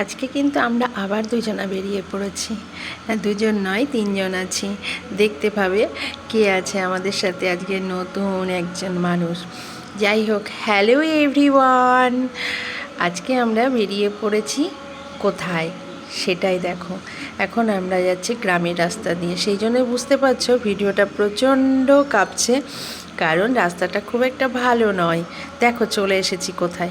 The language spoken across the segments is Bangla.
আজকে কিন্তু আমরা আবার দুজনা বেরিয়ে পড়েছি। দুজন নয়, তিনজন আছি। দেখতে পাবে কে আছে আমাদের সাথে আজকে নতুন একজন মানুষ। যাই হোক হ্যালো এভরিওয়ান আজকে আমরা বেরিয়ে পড়েছি কোথায়? সেটাই দেখো। এখন আমরা যাচ্ছি গ্রামের রাস্তা দিয়ে। সেই জন্য বুঝতে পারছ, ভিডিওটা প্রচণ্ড কাঁপছে। কারণ রাস্তাটা খুব একটা ভালো নয়। দেখো, চলে এসেছি কোথায়।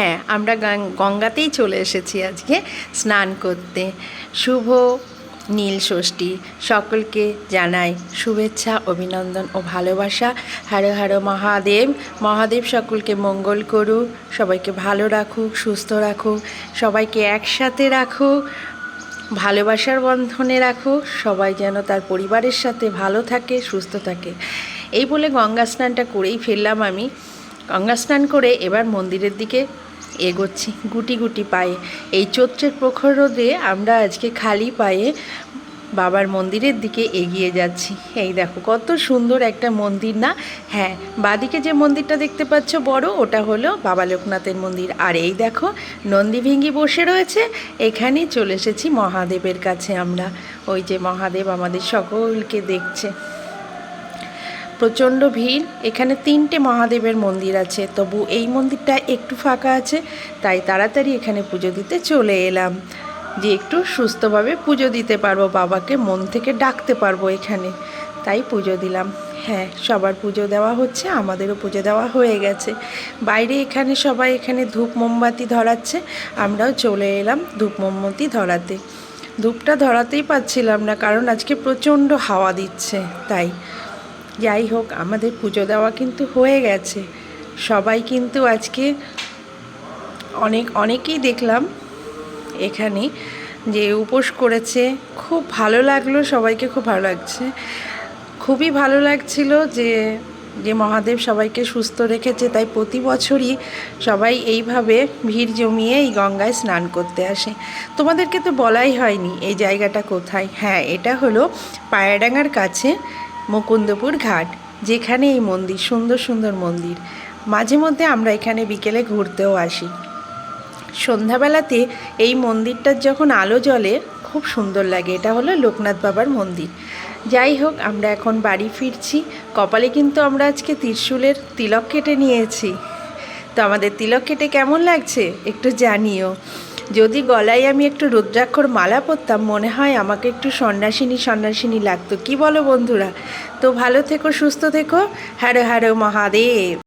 হ্যাঁ আমরা গঙ্গাতেই চলে এসেছি আজকে স্নান করতে। শুভ নীল ষষ্ঠী। সকলকে জানাই শুভেচ্ছা, অভিনন্দন ও ভালোবাসা। হারো হারো মহাদেব। মহাদেব সকলকে মঙ্গল করুক, সবাইকে ভালো রাখুক, সুস্থ রাখুক, সবাইকে একসাথে রাখুক, ভালোবাসার বন্ধনে রাখুক, সবাই যেন তার পরিবারের সাথে ভালো থাকে, সুস্থ থাকে। এই বলে গঙ্গা স্নানটা করেই ফেললাম আমি। গঙ্গা স্নান করে এবার মন্দিরের দিকে এগোচ্ছি গুটি গুটি পায়ে। এই চৈত্রের প্রখর রোদে আমরা আজকে খালি পায়ে বাবার মন্দিরের দিকে এগিয়ে যাচ্ছি। এই দেখো, কত সুন্দর একটা মন্দির না? হ্যাঁ বাদিকে যে মন্দিরটা দেখতে পাচ্ছ বড়, ওটা হলো বাবা লোকনাথের মন্দির। আর এই দেখো নন্দীভিঙ্গি বসে রয়েছে, এখানেই চলে এসেছি মহাদেবের কাছে আমরা। ওই যে মহাদেব আমাদের সকলকে দেখছে। প্রচণ্ড ভিড়। এখানে তিনটে মহাদেবের মন্দির আছে। তবু এই মন্দিরটা একটু ফাঁকা আছে, তাই তাড়াতাড়ি এখানে পুজো দিতে চলে এলাম। যে একটু সুস্থভাবে পুজো দিতে পারব, বাবাকে মন থেকে ডাকতে পারব এখানে। তাই পুজো দিলাম। হ্যাঁ সবার পুজো দেওয়া হচ্ছে, আমাদেরও পুজো দেওয়া হয়ে গেছে। বাইরে এখানে সবাই এখানে ধূপ মোমবাতি ধরাচ্ছে, আমরাও চলে এলাম ধূপ মোমবাতি ধরাতে। ধূপটা ধরাতেই পাচ্ছিলাম না, কারণ আজকে প্রচণ্ড হাওয়া দিচ্ছে, তাই। যাই হোক, আমাদের পুজো দেওয়া কিন্তু হয়ে গেছে। সবাই কিন্তু আজকে অনেক, অনেকেই দেখলাম এখানে যে উপোস করেছে। খুব ভালো লাগল, সবাইকে খুব ভালো লাগছে। খুবই ভালো লাগছিল যে যে মহাদেব সবাইকে সুস্থ রেখেছে, তাই প্রতি বছরই সবাই এইভাবে ভিড় জমিয়ে এই গঙ্গায় স্নান করতে আসে। তোমাদেরকে তো বলাই হয়নি এই জায়গাটা কোথায়। হ্যাঁ এটা হলো পায়রাডাঙ্গার কাছে। মুকুন্দপুর ঘাট, যেখানে এই মন্দির, সুন্দর সুন্দর মন্দির। মাঝে মধ্যে আমরা এখানে বিকেলে ঘুরতেও আসি। সন্ধ্যাবেলাতে এই মন্দিরটার যখন আলো জ্বলে, খুব সুন্দর লাগে। এটা হলো লোকনাথ বাবার মন্দির। যাই হোক, আমরা এখন বাড়ি ফিরছি। কপালে কিন্তু আমরা আজকে ত্রিশূলের তিলক কেটে নিয়েছি। তো আমাদের তিলক কেটে কেমন লাগছে? একটু জানিও। যদি গলায় আমি একটু রুদ্রাক্ষর মালা পরতাম, মনে হয় আমাকে একটু সন্ন্যাসিনী সন্ন্যাসিনী লাগতো। কি বলো বন্ধুরা? তো ভালো থেকো, সুস্থ থেকো। হ্যারো হ্যারো মহাদেব।